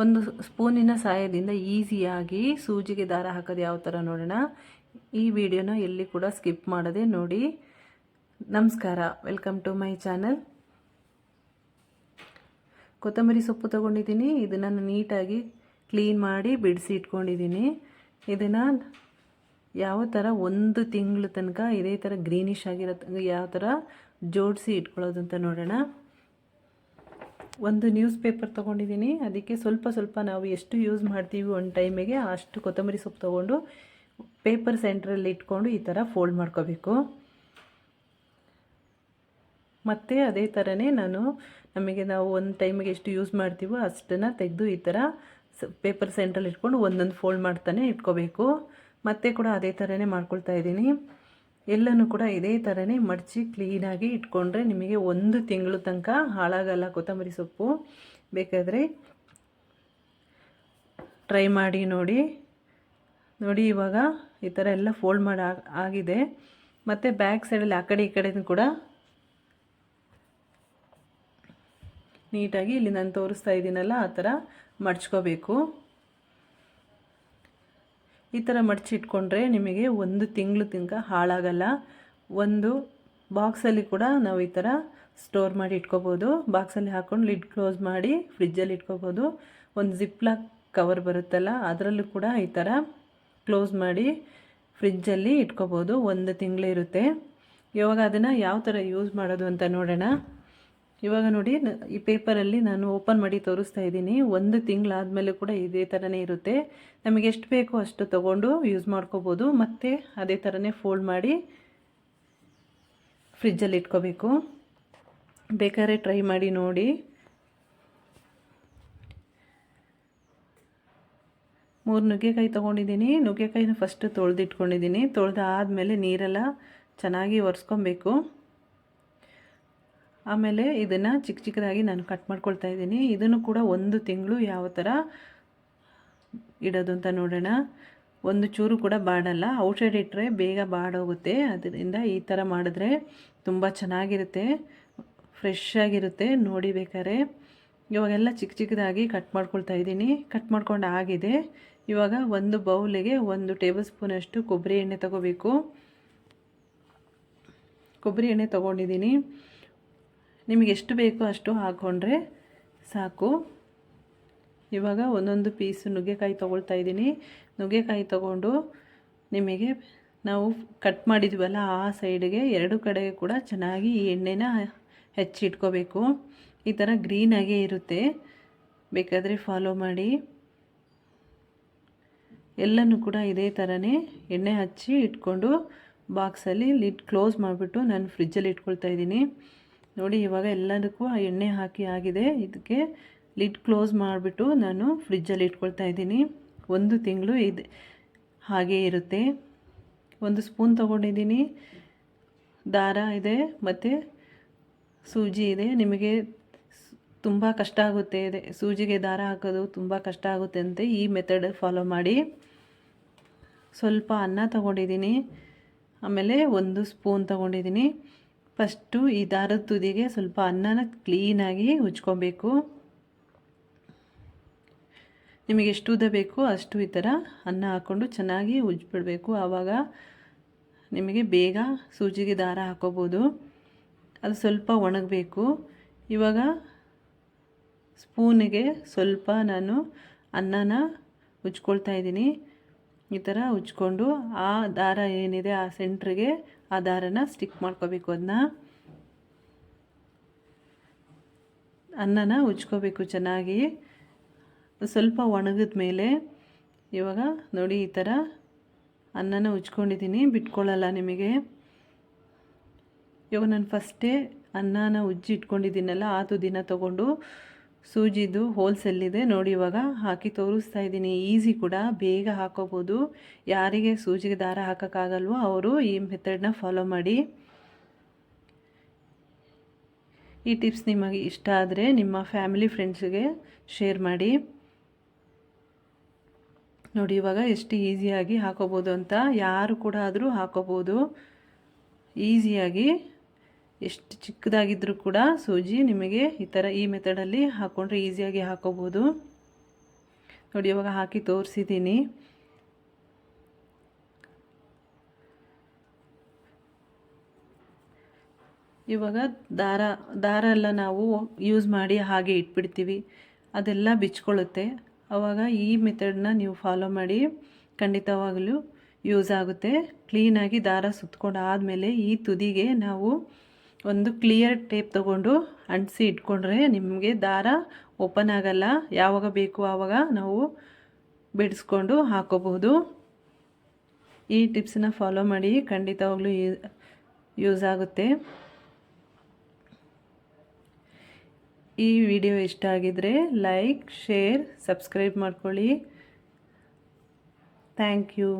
ಒಂದು ಸ್ಪೂನಿನ ಸಹಾಯದಿಂದ ಈಸಿಯಾಗಿ ಸೂಜಿಗೆ ದಾರ ಹಾಕೋದು ಯಾವ ಥರ ನೋಡೋಣ. ಈ ವಿಡಿಯೋನ ಎಲ್ಲಿ ಕೂಡ ಸ್ಕಿಪ್ ಮಾಡದೆ ನೋಡಿ. ನಮಸ್ಕಾರ. ವೆಲ್ಕಮ್ ಟು ಮೈ ಚಾನಲ್ ಕೊತ್ತಂಬರಿ ಸೊಪ್ಪು ತೊಗೊಂಡಿದ್ದೀನಿ. ಇದನ್ನು ನೀಟಾಗಿ ಕ್ಲೀನ್ ಮಾಡಿ ಬಿಡಿಸಿ ಇಟ್ಕೊಂಡಿದ್ದೀನಿ. ಇದನ್ನು ಯಾವ ಥರ ಒಂದು ತಿಂಗಳ ತನಕ ಇದೇ ಥರ ಗ್ರೀನಿಶ್ ಆಗಿರೋ ಯಾವ ಥರ ಜೋಡಿಸಿ ಇಟ್ಕೊಳ್ಳೋದು ಅಂತ ನೋಡೋಣ. ಒಂದು ನ್ಯೂಸ್ ಪೇಪರ್ ತೊಗೊಂಡಿದ್ದೀನಿ ಅದಕ್ಕೆ ಸ್ವಲ್ಪ ಸ್ವಲ್ಪ ನಾವು ಎಷ್ಟು ಯೂಸ್ ಮಾಡ್ತೀವಿ ಒಂದು ಟೈಮಿಗೆ ಅಷ್ಟು ಕೊತ್ತಂಬರಿ ಸೊಪ್ಪು ತೊಗೊಂಡು ಪೇಪರ್ ಸೆಂಟ್ರಲ್ಲಿ ಇಟ್ಕೊಂಡು ಈ ಥರ ಫೋಲ್ಡ್ ಮಾಡ್ಕೋಬೇಕು. ಮತ್ತು ಅದೇ ಥರನೇ ನಾನು ನಮಗೆ ನಾವು ಒಂದು ಟೈಮಿಗೆ ಎಷ್ಟು ಯೂಸ್ ಮಾಡ್ತೀವೋ ಅಷ್ಟನ್ನು ತೆಗೆದು ಈ ಥರ ಪೇಪರ್ ಸೆಂಟ್ರಲ್ಲಿ ಇಟ್ಕೊಂಡು ಒಂದೊಂದು ಫೋಲ್ಡ್ ಮಾಡ್ತಾನೆ ಇಟ್ಕೋಬೇಕು. ಮತ್ತೆ ಕೂಡ ಅದೇ ಥರನೇ ಮಾಡ್ಕೊಳ್ತಾ ಇದ್ದೀನಿ. ಎಲ್ಲನೂ ಕೂಡ ಇದೇ ಥರನೇ ಮಡಚಿ ಕ್ಲೀನಾಗಿ ಇಟ್ಕೊಂಡ್ರೆ ನಿಮಗೆ ಒಂದು ತಿಂಗಳು ತನಕ ಹಾಳಾಗಲ್ಲ ಕೊತ್ತಂಬರಿ ಸೊಪ್ಪು. ಬೇಕಾದರೆ ಟ್ರೈ ಮಾಡಿ ನೋಡಿ. ನೋಡಿ ಇವಾಗ ಈ ಥರ ಎಲ್ಲ ಫೋಲ್ಡ್ ಮಾಡಿ, ಆಗಿದೆ. ಮತ್ತು ಬ್ಯಾಕ್ ಸೈಡಲ್ಲಿ ಆ ಕಡೆ ಈ ಕಡೆ ಕೂಡ ನೀಟಾಗಿ ಇಲ್ಲಿ ನಾನು ತೋರಿಸ್ತಾ ಇದ್ದೀನಲ್ಲ ಆ ಥರ ಮಡ್ಚ್ಕೋಬೇಕು. ಈ ಥರ ಮಡಚಿಟ್ಕೊಂಡ್ರೆ ನಿಮಗೆ ಒಂದು ತಿಂಗಳು ತನಕ ಹಾಳಾಗಲ್ಲ. ಒಂದು ಬಾಕ್ಸಲ್ಲಿ ಕೂಡ ನಾವು ಈ ಥರ ಸ್ಟೋರ್ ಮಾಡಿ ಇಟ್ಕೋಬೋದು. ಬಾಕ್ಸಲ್ಲಿ ಹಾಕ್ಕೊಂಡು ಲಿಡ್ ಕ್ಲೋಸ್ ಮಾಡಿ ಫ್ರಿಜ್ಜಲ್ಲಿ ಇಟ್ಕೋಬೋದು. ಒಂದು ಜಿಪ್ಲಾಕ್ ಕವರ್ ಬರುತ್ತಲ್ಲ, ಅದರಲ್ಲೂ ಕೂಡ ಈ ಥರ ಕ್ಲೋಸ್ ಮಾಡಿ ಫ್ರಿಜ್ಜಲ್ಲಿ ಇಟ್ಕೋಬೋದು. ಒಂದು ತಿಂಗಳಿರುತ್ತೆ ಇವಾಗ ಅದನ್ನು ಯಾವ ಥರ ಯೂಸ್ ಮಾಡೋದು ಅಂತ ನೋಡೋಣ. ಇವಾಗ ನೋಡಿ ಈ ಪೇಪರಲ್ಲಿ ನಾನು ಓಪನ್ ಮಾಡಿ ತೋರಿಸ್ತಾ ಇದ್ದೀನಿ. ಒಂದು ತಿಂಗಳಾದಮೇಲೆ ಕೂಡ ಇದೇ ಥರನೇ ಇರುತ್ತೆ. ನಮಗೆ ಎಷ್ಟು ಬೇಕೋ ಅಷ್ಟು ತೊಗೊಂಡು ಯೂಸ್ ಮಾಡ್ಕೋಬೋದು. ಮತ್ತು ಅದೇ ಥರನೇ ಫೋಲ್ಡ್ ಮಾಡಿ ಫ್ರಿಜ್ಜಲ್ಲಿ ಇಟ್ಕೋಬೇಕು. ಬೇಕಾದ್ರೆ ಟ್ರೈ ಮಾಡಿ ನೋಡಿ. ಮೂರು ನುಗ್ಗೆಕಾಯಿ ತೊಗೊಂಡಿದ್ದೀನಿ. ನುಗ್ಗೆಕಾಯಿನ ಫಸ್ಟ್ ತೊಳೆದಿಟ್ಕೊಂಡಿದ್ದೀನಿ. ತೊಳೆದಾದ್ಮೇಲೆ ನೀರೆಲ್ಲ ಚೆನ್ನಾಗಿ ಒರೆಸ್ಕೊಬೇಕು. ಆಮೇಲೆ ಇದನ್ನು ಚಿಕ್ಕ ಚಿಕ್ಕದಾಗಿ ನಾನು ಕಟ್ ಮಾಡ್ಕೊಳ್ತಾ ಇದ್ದೀನಿ. ಇದನ್ನು ಕೂಡ ಒಂದು ತಿಂಗಳು ಯಾವ ಥರ ಇಡೋದು ಅಂತ ನೋಡೋಣ. ಒಂದು ಚೂರು ಕೂಡ ಬಾಡಲ್ಲ. ಔಟ್ಸೈಡ್ ಇಟ್ಟರೆ ಬೇಗ ಬಾಡೋಗುತ್ತೆ. ಅದರಿಂದ ಈ ಥರ ಮಾಡಿದ್ರೆ ತುಂಬ ಚೆನ್ನಾಗಿರುತ್ತೆ. ಫ್ರೆಶ್ ಆಗಿರುತ್ತೆ. ನೋಡಿ ಬೇಕಾದ್ರೆ. ಇವಾಗೆಲ್ಲ ಚಿಕ್ಕ ಚಿಕ್ಕದಾಗಿ ಕಟ್ ಮಾಡ್ಕೊಳ್ತಾ ಇದ್ದೀನಿ. ಕಟ್ ಮಾಡ್ಕೊಂಡು ಆಗಿದೆ. ಇವಾಗ ಒಂದು ಬೌಲಿಗೆ ಒಂದು ಟೇಬಲ್ ಸ್ಪೂನಷ್ಟು ಕೊಬ್ಬರಿ ಎಣ್ಣೆ ತಗೋಬೇಕು. ಕೊಬ್ಬರಿ ಎಣ್ಣೆ ತೊಗೊಂಡಿದ್ದೀನಿ. ನಿಮಗೆ ಎಷ್ಟು ಬೇಕೋ ಅಷ್ಟು ಹಾಕ್ಕೊಂಡ್ರೆ ಸಾಕು. ಇವಾಗ ಒಂದೊಂದು ಪೀಸು ನುಗ್ಗೆಕಾಯಿ ತೊಗೊಳ್ತಾ ಇದ್ದೀನಿ. ನುಗ್ಗೆಕಾಯಿ ತೊಗೊಂಡು ನಿಮಗೆ ನಾವು ಕಟ್ ಮಾಡಿದ್ವಲ್ಲ ಆ ಸೈಡ್ಗೆ ಎರಡು ಕಡೆಗೆ ಕೂಡ ಚೆನ್ನಾಗಿ ಈ ಎಣ್ಣೆನ ಹೆಚ್ಚಿಟ್ಕೋಬೇಕು. ಈ ಥರ ಗ್ರೀನಾಗೇ ಇರುತ್ತೆ. ಬೇಕಾದರೆ ಫಾಲೋ ಮಾಡಿ. ಎಲ್ಲನೂ ಕೂಡ ಇದೇ ಥರನೇ ಎಣ್ಣೆ ಹಚ್ಚಿ ಇಟ್ಕೊಂಡು ಬಾಕ್ಸಲ್ಲಿ ಲಿಡ್ ಕ್ಲೋಸ್ ಮಾಡಿಬಿಟ್ಟು ನಾನು ಫ್ರಿಜ್ಜಲ್ಲಿ ಇಟ್ಕೊಳ್ತಾ ಇದ್ದೀನಿ. ನೋಡಿ, ಇವಾಗ ಎಲ್ಲದಕ್ಕೂ ಆ ಎಣ್ಣೆ ಹಾಕಿ ಆಗಿದೆ. ಇದಕ್ಕೆ ಲಿಡ್ ಕ್ಲೋಸ್ ಮಾಡಿಬಿಟ್ಟು ನಾನು ಫ್ರಿಜ್ಜಲ್ಲಿ ಇಟ್ಕೊಳ್ತಾ ಇದ್ದೀನಿ. ಒಂದು ತಿಂಗಳು ಇದೆ, ಹಾಗೇ ಇರುತ್ತೆ. ಒಂದು ಸ್ಪೂನ್ ತೊಗೊಂಡಿದ್ದೀನಿ. ದಾರ ಇದೆ, ಮತ್ತು ಸೂಜಿ ಇದೆ. ನಿಮಗೆ ತುಂಬ ಕಷ್ಟ ಆಗುತ್ತೆ. ಇದೆ ಸೂಜಿಗೆ ದಾರ ಹಾಕೋದು ತುಂಬ ಕಷ್ಟ ಆಗುತ್ತೆ ಅಂತ ಈ ಮೆಥಡ್ ಫಾಲೋ ಮಾಡಿ. ಸ್ವಲ್ಪ ಅನ್ನ ತೊಗೊಂಡಿದ್ದೀನಿ. ಆಮೇಲೆ ಒಂದು ಸ್ಪೂನ್ ತೊಗೊಂಡಿದ್ದೀನಿ. ಫಸ್ಟು ಈ ದಾರದ ತುದಿಗೆ ಸ್ವಲ್ಪ ಅನ್ನನ ಕ್ಲೀನಾಗಿ ಉಜ್ಕೊಬೇಕು. ನಿಮಗೆ ಎಷ್ಟು ಉದ್ದ ಬೇಕು ಅಷ್ಟು ಈ ಥರ ಅನ್ನ ಹಾಕ್ಕೊಂಡು ಚೆನ್ನಾಗಿ ಉಜ್ಬಿಡಬೇಕು. ಆವಾಗ ನಿಮಗೆ ಬೇಗ ಸೂಜಿಗೆ ದಾರ ಹಾಕೋಬೋದು. ಅದು ಸ್ವಲ್ಪ ಒಣಗಬೇಕು. ಇವಾಗ ಸ್ಪೂನಿಗೆ ಸ್ವಲ್ಪ ನಾನು ಅನ್ನನ ಉಜ್ಕೊಳ್ತಾ ಇದ್ದೀನಿ. ಈ ಥರ ಉಜ್ಕೊಂಡು ಆ ದಾರ ಏನಿದೆ ಆ ಸೆಂಟ್ರಿಗೆ ಆ ದಾರನ ಸ್ಟಿಕ್ ಮಾಡ್ಕೋಬೇಕು ಅದನ್ನ. ಅನ್ನನ ಉಜ್ಕೋಬೇಕು ಚೆನ್ನಾಗಿ. ಸ್ವಲ್ಪ ಒಣಗಿದ ಮೇಲೆ ಇವಾಗ ನೋಡಿ ಈ ಥರ ಅನ್ನನ ಉಜ್ಕೊಂಡಿದ್ದೀನಿ, ಬಿಟ್ಕೊಳ್ಳಲ್ಲ ನಿಮಗೆ. ಇವಾಗ ನಾನು ಫಸ್ಟೇ ಅನ್ನನ ಉಜ್ಜಿ ಇಟ್ಕೊಂಡಿದ್ದೀನಲ್ಲ ಆ ತುದಿನ ತೊಗೊಂಡು ಸೂಜಿದು ಹೋಲ್ಸೆಲ್ಲಿದೆ ನೋಡಿ ಇವಾಗ ಹಾಕಿ ತೋರಿಸ್ತಾ ಇದ್ದೀನಿ. ಈಸಿ ಕೂಡ. ಬೇಗ ಹಾಕೋಬೋದು. ಯಾರಿಗೆ ಸೂಜಿಗೆ ದಾರ ಹಾಕೋಕ್ಕಾಗಲ್ವೋ ಅವರು ಈ ಮೆಥಡ್ನ ಫಾಲೋ ಮಾಡಿ. ಈ ಟಿಪ್ಸ್ ನಿಮಗೆ ಇಷ್ಟ ಆದರೆ ನಿಮ್ಮ ಫ್ಯಾಮಿಲಿ ಫ್ರೆಂಡ್ಸ್ಗೆ ಶೇರ್ ಮಾಡಿ. ನೋಡಿ ಇವಾಗ ಎಷ್ಟು ಈಸಿಯಾಗಿ ಹಾಕೋಬೋದು ಅಂತ. ಯಾರು ಕೂಡ ಆದರೂ ಹಾಕೋಬೋದು. ಈಸಿಯಾಗಿ. ಎಷ್ಟು ಚಿಕ್ಕದಾಗಿದ್ದರೂ ಕೂಡ ಸೂಜಿ ನಿಮಗೆ ಈ ಥರ ಈ ಮೆಥಡಲ್ಲಿ ಹಾಕ್ಕೊಂಡ್ರೆ ಈಸಿಯಾಗಿ ಹಾಕೋಬೋದು. ನೋಡಿ, ಇವಾಗ ಹಾಕಿ ತೋರಿಸಿದ್ದೀನಿ. ಇವಾಗ ದಾರ ದಾರ ಎಲ್ಲ ನಾವು ಯೂಸ್ ಮಾಡಿ ಹಾಗೆ ಇಟ್ಬಿಡ್ತೀವಿ. ಅದೆಲ್ಲ ಬಿಚ್ಕೊಳ್ಳುತ್ತೆ. ಆವಾಗ ಈ ಮೆಥಡನ್ನ ನೀವು ಫಾಲೋ ಮಾಡಿ ಖಂಡಿತವಾಗಲೂ ಯೂಸ್ ಆಗುತ್ತೆ. ಕ್ಲೀನಾಗಿ ದಾರ ಸುತ್ಕೊಂಡು ಆದಮೇಲೆ ಈ ತುದಿಗೆ ನಾವು ಒಂದು ಕ್ಲಿಯರ್ ಟೇಪ್ ತಗೊಂಡು ಅಂಟಿಸಿ ಇಟ್ಕೊಂಡ್ರೆ ನಿಮಗೆ ದಾರ ಓಪನ್ ಆಗಲ್ಲ. ಯಾವಾಗ ಬೇಕು ಆವಾಗ ನಾವು ಬಿಡಿಸ್ಕೊಂಡು ಹಾಕೋಬಹುದು. ಈ ಟಿಪ್ಸನ್ನ ಫಾಲೋ ಮಾಡಿ ಖಂಡಿತವಾಗ್ಲೂ ಯೂಸ್ ಆಗುತ್ತೆ. ಈ ವಿಡಿಯೋ ಇಷ್ಟ ಆಗಿದರೆ ಲೈಕ್ ಶೇರ್ ಸಬ್ಸ್ಕ್ರೈಬ್ ಮಾಡ್ಕೊಳ್ಳಿ. Thank you